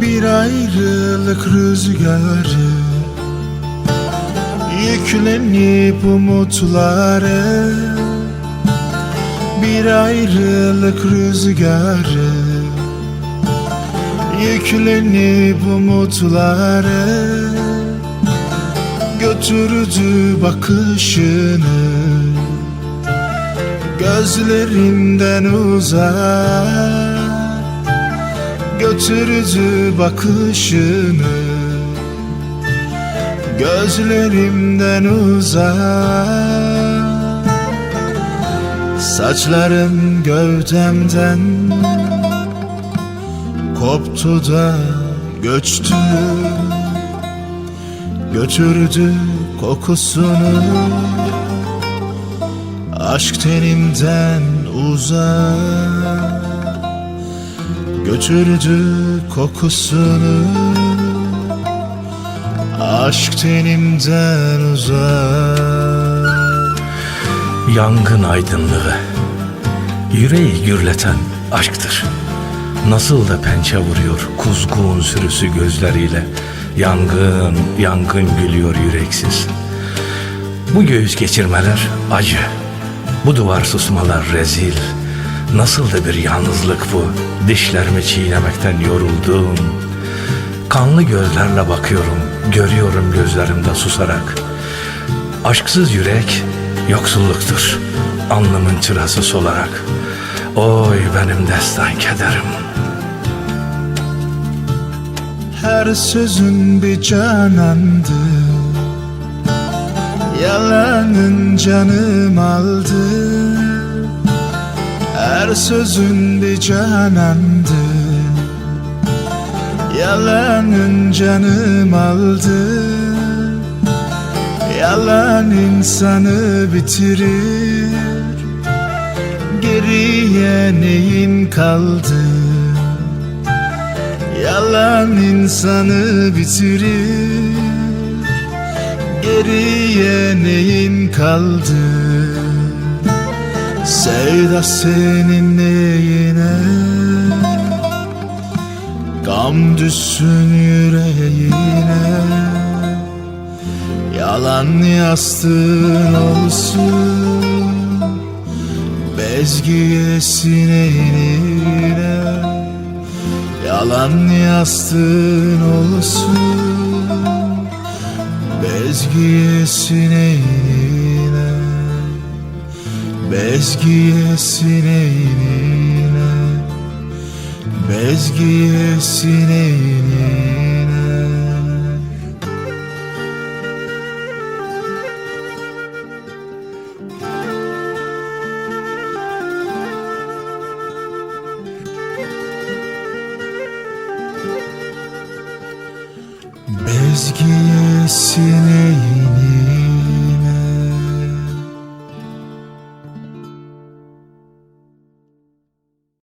Bir ayrılık rüzgarı. Yüklenip umutları. Bir ayrılık rüzgarı. Yüklenip umutları. Götürdü bakışını. Gözlerimden uzak Götürdü bakışını Gözlerimden uzak. Saçlarım gövdemden Koptu da göçtü. Götürdü kokusunu Aşk tenimden uzak Götürdü kokusunu. Aşk tenimden uzak. Yangın aydınlığı. Yüreği gürleten aşktır. Nasıl da pençe vuruyor kuzgun sürüsü gözleriyle. Yangın, yangın gülüyor yüreksiz. Bu göğüs geçirmeler acı. Bu duvar susmalar rezil Nasıl da bir yalnızlık bu? Dişlerimi çiğnemekten yoruldum. Kanlı gözlerle bakıyorum Görüyorum gözlerimde susarak. Aşksız yürek yoksulluktur Alnımın çırası solarak. Oy benim destan kederim. Her sözün bir canandı Yalanın canım aldı Her sözün bir canandı Yalanın canım aldı. Yalan insanı bitirir. Geriye neyin kaldı? Yalan insanı bitirir. Geriye neyin kaldı Sevda senin neyine? Gam düşsün yüreğine. Yalan yastığın olsun. Bezgiyesin eline Yalan yastığın olsun. Bezgiyesin eline Bezgiyesin eline Bezgiyesin eline Bezgiyesin